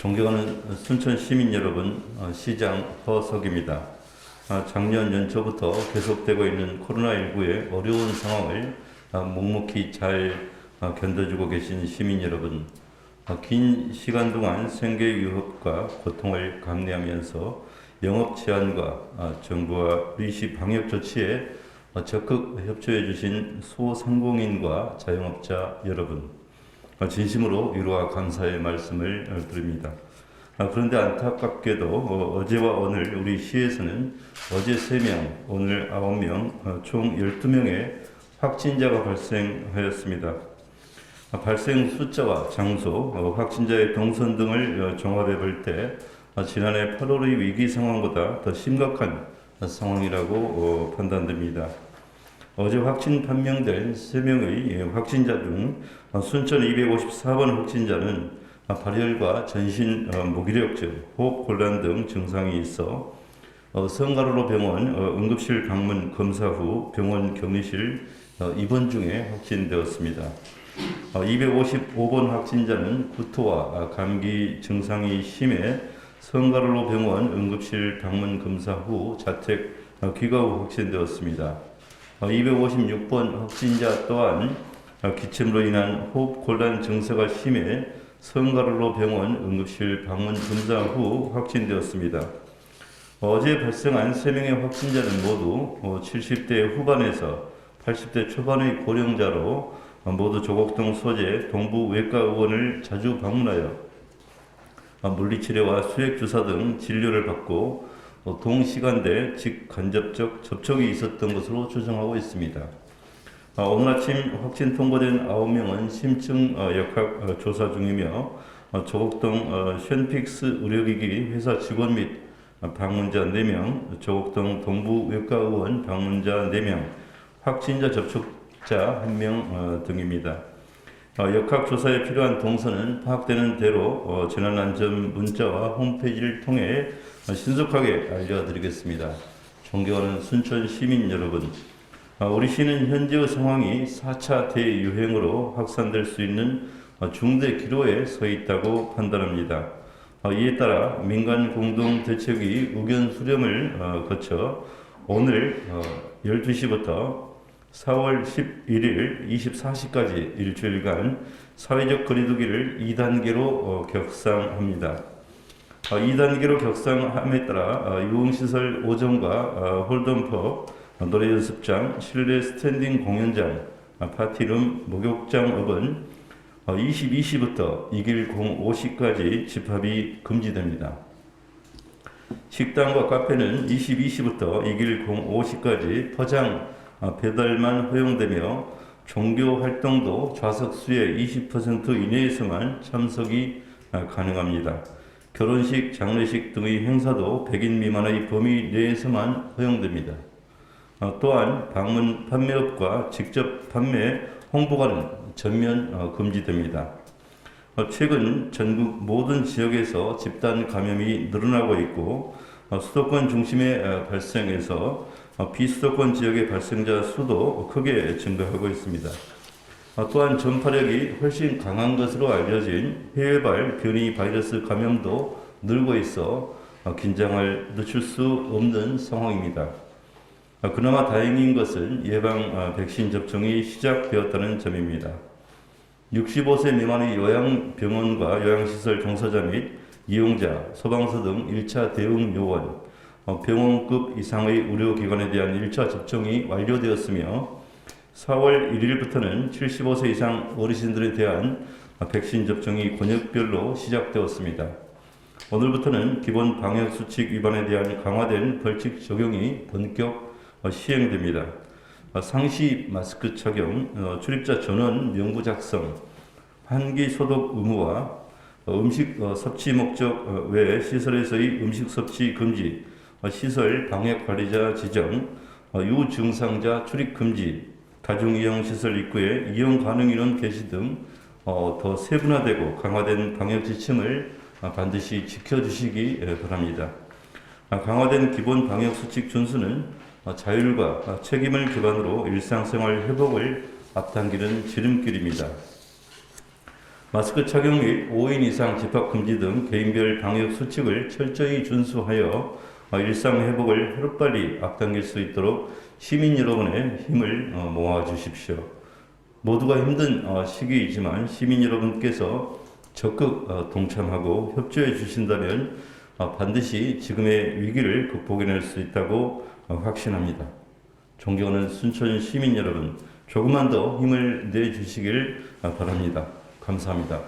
존경하는 순천 시민 여러분, 어, 시장 허석입니다. 아, 작년 연초부터 계속되고 있는 코로나19의 어려운 상황을 아, 묵묵히 잘 아, 견뎌주고 계신 시민 여러분, 아, 긴 시간 동안 생계 위협과 고통을 감내하면서 영업 제한과 아, 정부와 의시 방역 조치에 어, 적극 협조해 주신 소상공인과 자영업자 여러분, 어, 진심으로 위로와 감사의 말씀을 어, 드립니다. 아, 그런데 안타깝게도 어, 제와 오늘 우리 시에서는 어제 3명, 오늘 9명, 어, 총 12명의 확진자가 발생하였습니다. 아, 발생 숫자와 장소, 어, 확진자의 동선 등을 어, 종합해 볼때 아, 지난해 8월의 위기 상황보다 더 심각한 어, 상황이라고 어, 판단됩니다. 어제 확진 판명된 3명의 확진자 중 어, 순천 254번 확진자는 아, 발열과 전신 어, 무기력증, 호흡 곤란 등 증상이 있어 어, 성가로로 병원 어, 응급실 방문 검사 후 병원 격리실 어, 입원 중에 확진되었습니다. 어, 255번 확진자는 구토와 아, 감기 증상이 심해 성가로로 병원 응급실 방문 검사 후 자택 어, 귀가 후 확진되었습니다. 어, 256번 확진자 또한 어, 기침으로 인한 호흡 곤란 증세가 심해 성가로로 병원 응급실 방문 검사 후 확진되었습니다. 어제 발생한 3명의 확진자는 모두 어, 70대 후반에서 80대 초반의 고령자로 어, 모두 조곡동 소재 동부 외과 의원을 자주 방문하여 어, 물리치료와 수액주사 등 진료를 받고 어, 동시간대 직간접적 접촉이 있었던 것으로 추정하고 있습니다. 어, 오늘 아침 확진 통보된 9명은 심층 어, 역학 어, 조사 중이며 어, 조곡동 어, 쉔픽스 의료기기 회사 직원 및 어, 방문자 4명, 조곡동 동부외과 의원 방문자 4명, 확진자 접촉자 1명 어, 등입니다. 어, 역학조사에 필요한 동선은 파악되는 대로 어, 재난안전 문자와 홈페이지를 통해 어, 신속하게 알려드리겠습니다. 존경하는 순천 시민 여러분, 어, 우리 시는 현재의 상황이 4차 대유행으로 확산될 수 있는 어, 중대 기로에 서 있다고 판단합니다. 어, 이에 따라 민간 공동 대책위 의견 수렴을 어, 거쳐 오늘 어, 12시부터 4월 11일 24시까지 일주일간 사회적 거리두기를 2단계로 어, 격상합니다. 어, 2단계로 격상함에 따라 어, 유흥시설 5점과 어, 홀덤펍, 어, 노래 연습장, 실내 스탠딩 공연장, 어, 파티룸, 목욕장 업은 어, 22시부터 2길 05시까지 집합이 금지됩니다. 식당과 카페는 22시부터 2길 05시까지 포장, 어, 배달만 허용되며 종교 활동도 좌석 수의 20% 이내에서만 참석이 어, 가능합니다. 결혼식, 장례식 등의 행사도 100인 미만의 범위 내에서만 허용됩니다. 어, 또한 방문 판매업과 직접 판매, 홍보가는 전면 어, 금지됩니다. 어, 최근 전국 모든 지역에서 집단 감염이 늘어나고 있고 어, 수도권 중심에 어, 발생해서 어, 비수도권 지역의 발생자 수도 크게 증가하고 있습니다. 어, 또한 전파력이 훨씬 강한 것으로 알려진 해외발 변이 바이러스 감염도 늘고 있어 어, 긴장을 늦출 수 없는 상황입니다. 어, 그나마 다행인 것은 예방 어, 백신 접종이 시작되었다는 점입니다. 65세 미만의 요양병원과 요양시설 종사자 및 이용자, 소방서 등 1차 대응 요원, 어, 병원급 이상의 의료기관에 대한 1차 접종이 완료되었으며 4월 1일부터는 75세 이상 어르신들에 대한 어, 백신 접종이 권역별로 시작되었습니다. 오늘부터는 기본 방역 수칙 위반에 대한 강화된 벌칙 적용이 본격 어, 시행됩니다. 어, 상시 마스크 착용, 어, 출입자 전원 명부 작성, 환기 소독 의무와 어, 음식 어, 섭취 목적 어, 외 시설에서의 음식 섭취 금지, 어, 시설 방역 관리자 지정, 어, 유증상자 출입 금지, 다중 이용 시설 입구에 이용 가능 인원 게시 등 어, 더 세분화되고 강화된 방역 지침을 어, 반드시 지켜주시기 예, 바랍니다. 아, 강화된 기본 방역 수칙 준수는 어, 자율과 어, 책임을 기반으로 일상생활 회복을 앞당기는 지름길입니다. 마스크 착용 및 5인 이상 집합 금지 등 개인별 방역 수칙을 철저히 준수하여 어, 일상 회복을 하루빨리 앞당길 수 있도록 시민 여러분의 힘을 어, 모아 주십시오. 모두가 힘든 어, 시기이지만 시민 여러분께서 적극 어, 동참하고 협조해 주신다면 어, 반드시 지금의 위기를 극복해낼 수 있다고 어, 확신합니다. 존경하는 순천 시민 여러분, 조금만 더 힘을 내 주시길 어, 바랍니다. 감사합니다.